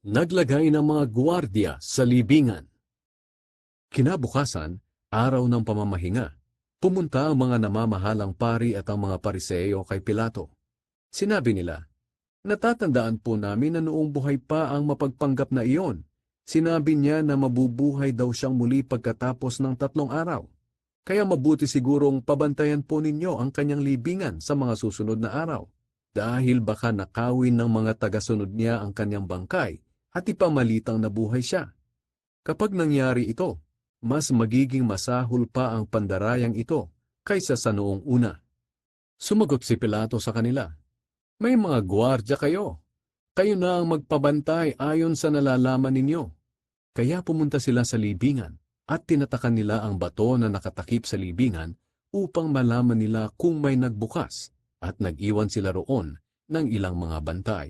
naglagay ng mga gwardiya sa libingan. Kinabukasan, araw ng pamamahinga, pumunta ang mga namamahalang pari at ang mga pariseyo kay Pilato. Sinabi nila, Natatandaan po namin na noong buhay pa ang mapagpanggap na iyon. Sinabi niya na mabubuhay daw siyang muli pagkatapos ng tatlong araw. Kaya mabuti sigurong pabantayan po ninyo ang kanyang libingan sa mga susunod na araw. Dahil baka nakawin ng mga tagasunod niya ang kanyang bangkay at ipamalitang nabuhay siya. Kapag nangyari ito, mas magiging masahol pa ang pandarayang ito kaysa sa noong una. Sumagot si Pilato sa kanila, May mga gwardya kayo. Kayo na ang magpabantay ayon sa nalalaman ninyo. Kaya pumunta sila sa libingan at tinatakan nila ang bato na nakatakip sa libingan upang malaman nila kung may nagbukas at nag-iwan sila roon ng ilang mga bantay.